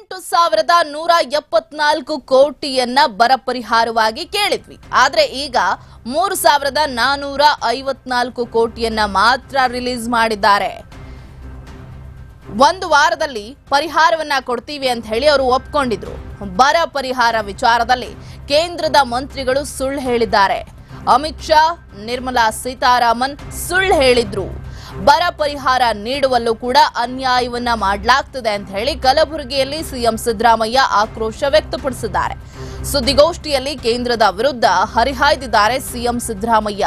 ಎಂಟು ಸಾವಿರದ ನೂರ ಎಪ್ಪತ್ನಾಲ್ಕು ಕೋಟಿಯನ್ನ ಬರ ಪರಿಹಾರವಾಗಿ ಕೇಳಿದ್ವಿ. ಆದ್ರೆ ಈಗ ಮೂರು ಸಾವಿರದ ನಾನೂರ ಐವತ್ನಾಲ್ಕು ಕೋಟಿಯನ್ನ ಮಾತ್ರ ರಿಲೀಸ್ ಮಾಡಿದ್ದಾರೆ. ಒಂದು ವಾರದಲ್ಲಿ ಪರಿಹಾರವನ್ನ ಕೊಡ್ತೀವಿ ಅಂತ ಹೇಳಿ ಅವರು ಒಪ್ಕೊಂಡಿದ್ರು. ಬರ ಪರಿಹಾರ ವಿಚಾರದಲ್ಲಿ ಕೇಂದ್ರದ ಮಂತ್ರಿಗಳು ಸುಳ್ಳು ಹೇಳಿದ್ದಾರೆ. ಅಮಿತ್ ಶಾ, ನಿರ್ಮಲಾ ಸೀತಾರಾಮನ್ ಸುಳ್ಳು ಹೇಳಿದ್ರು. ಬರ ಪರಿಹಾರ ನೀಡುವಲ್ಲೂ ಕೂಡ ಅನ್ಯಾಯವನ್ನ ಮಾಡಲಾಗ್ತದೆ ಅಂತ ಹೇಳಿ ಕಲಬುರಗಿಯಲ್ಲಿ ಸಿಎಂ ಸಿದ್ದರಾಮಯ್ಯ ಆಕ್ರೋಶ ವ್ಯಕ್ತಪಡಿಸಿದ್ದಾರೆ. ಸುದ್ದಿಗೋಷ್ಠಿಯಲ್ಲಿ ಕೇಂದ್ರದ ವಿರುದ್ಧ ಹರಿಹಾಯ್ದಿದ್ದಾರೆ ಸಿಎಂ ಸಿದ್ದರಾಮಯ್ಯ.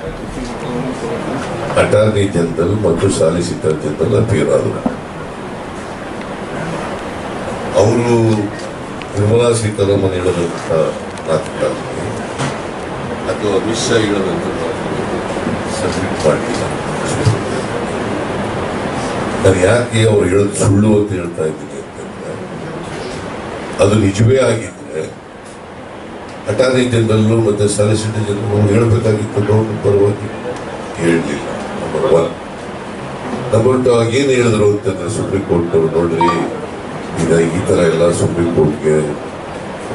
attorney general ಮತ್ತು ಸಾಲಿಸಿಟರ್ ಜನರಲ್ ಅಪಿಯರ್ ಆದರು ಅವರು ನಿರ್ಮಲಾ ಸೀತಾರಾಮನ್ ಹೇಳದಂತಹ ಮಾತುಗಳಾಗಲಿ, ಅಥವಾ ಅಮಿತ್ ಶಾ ಹೇಳದಂತಹ ಸಬ್ಮಿಟ್ ಮಾಡಲಿಲ್ಲ ನಾನು ಯಾಕೆ ಅವ್ರು ಹೇಳೋದು ಸುಳ್ಳು ಅಂತ ಹೇಳ್ತಾ ಇದ್ದೀನಿ ಅಂತಂದ್ರೆ, ಅದು ನಿಜವೇ ಆಗಿದ್ರೆ ಅಟಾರ್ನಿ ಜನರಲ್ ಮತ್ತು ಸಾಲಿಸಿಟರ್ ಜನರಲ್ ಹೇಳಬೇಕಾಗಿತ್ತು ಪರವಾಗಿ ಹೇಳಲಿಲ್ಲ ಒನ್ ಏನು ಹೇಳಿದ್ರು ಅಂತಂದ್ರೆ ಸುಪ್ರೀಂ ಕೋರ್ಟ್ ನೋಡ್ರಿ ಈಗ ಈ ತರ ಎಲ್ಲ ಸುಪ್ರೀಂ ಕೋರ್ಟ್ಗೆ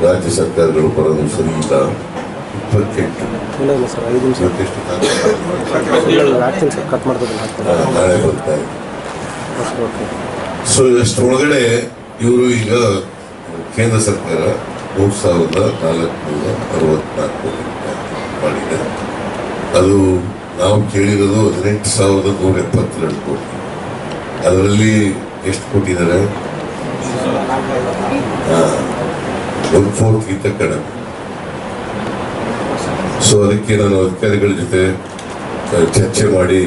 ರಾಜ್ಯ ಸರ್ಕಾರಗಳು ಬರೋದು ಸರಿ ಇಲ್ಲ. ಇಪ್ಪತ್ತೆಂಟು. ನಾಳೆ ಬರ್ತಾ ಇದೆ. ಸೊ ಅಷ್ಟರೊಳಗಡೆ ಇವರು ಈಗ ಕೇಂದ್ರ ಸರ್ಕಾರ ಮೂರು ಸಾವಿರದ ನಾಲ್ಕುನೂರ ಅರವತ್ನಾಲ್ಕು ಮಾಡಿದೆ. ಅದು ನಾವು ಕೇಳಿರೋದು ಹದಿನೆಂಟು ಸಾವಿರದ ನೂರ ಎಪ್ಪತ್ತೆರಡು ಕೋಟಿ. ಅದರಲ್ಲಿ ಎಷ್ಟು ಕೊಟ್ಟಿದ್ದಾರೆ ಒನ್ ಫೋರ್ತ್ಗಿಂತ ಕಡಿಮೆ. ಸೊ ಅದಕ್ಕೆ ನಾನು ಅಧಿಕಾರಿಗಳ ಜೊತೆ ಚರ್ಚೆ ಮಾಡಿ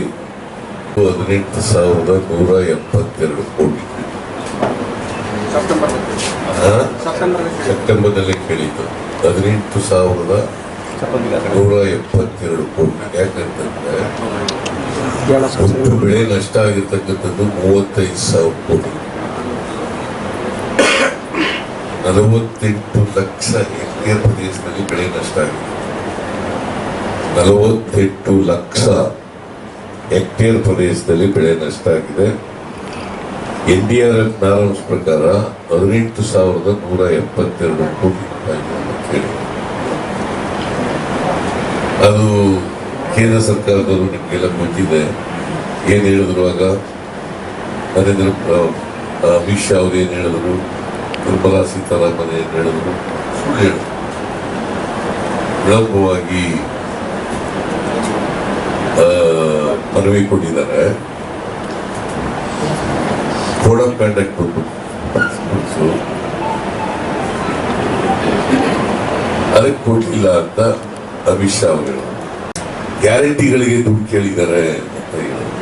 ಹದಿನೆಂಟು ಸಾವಿರದ ನೂರ ಎಪ್ಪತ್ತೆರಡು ಕೋಟಿ? ಸೆಪ್ಟೆಂಬರ್ನಲ್ಲಿ ಕೇಳಿದ್ದು. ಹದಿನೆಂಟು ಸಾವಿರದ ನೂರ ಎಪ್ಪತ್ತೆರಡು ಕೋಟಿ ಯಾಕಂತಂದ್ರೆ ಒಟ್ಟು ಬೆಳೆ ನಷ್ಟ ಆಗಿರ್ತಕ್ಕಂಥದ್ದು ಮೂವತ್ತೈದು ಸಾವಿರ ಕೋಟಿ. ನಲವತ್ತೆಂಟು ಲಕ್ಷ ಹೆಕ್ಟೇರ್ ಪ್ರದೇಶದಲ್ಲಿ ಬೆಳೆ ನಷ್ಟ ಆಗಿದೆ. ನಲವತ್ತೆಂಟು ಲಕ್ಷ ಹೆಕ್ಟೇರ್ ಪ್ರದೇಶದಲ್ಲಿ ಬೆಳೆ ನಷ್ಟ ಆಗಿದೆ. N D R F Narayan ಪ್ರಕಾರ ಹದಿನೆಂಟು ಸಾವಿರದ ನೂರ ಎಪ್ಪತ್ತೆರಡು ಕೋಟಿ ರೂಪಾಯಿಗಳನ್ನು ಅದು ಕೇಂದ್ರ ಸರ್ಕಾರದವರು ನಿಮಗೆಲ್ಲ ಗೊತ್ತಿದೆ. ಏನು ಹೇಳಿದ್ರು ಆಗ? ನರೇಂದ್ರ ಅಮಿತ್ ಶಾ ಅವರು ಏನು ಹೇಳಿದ್ರು? ನಿರ್ಮಲಾ ಸೀತಾರಾಮನ್ ಏನು ಹೇಳಿದ್ರು? ಸುಳ್ಳು ಹೇಳಿದ್ರು. ವಿಳಂಬವಾಗಿ ಮನವಿ ಕೊಟ್ಟಿದ್ದಾರೆ. ಕೋಡ್ ಆಫ್ ಕಂಡಕ್ಟ್ ಬಂದ್ಬಿಟ್ಟು ಅದಕ್ಕೆ ಕೊಟ್ಟಿಲ್ಲ ಅಂತ ಅಮಿತ್ ಶಾ ಅವರು. ಗ್ಯಾರಂಟಿಗಳಿಗೆ ದುಡ್ಡು ಕೇಳಿದ್ದಾರೆ ಅಂತ ಹೇಳಿ.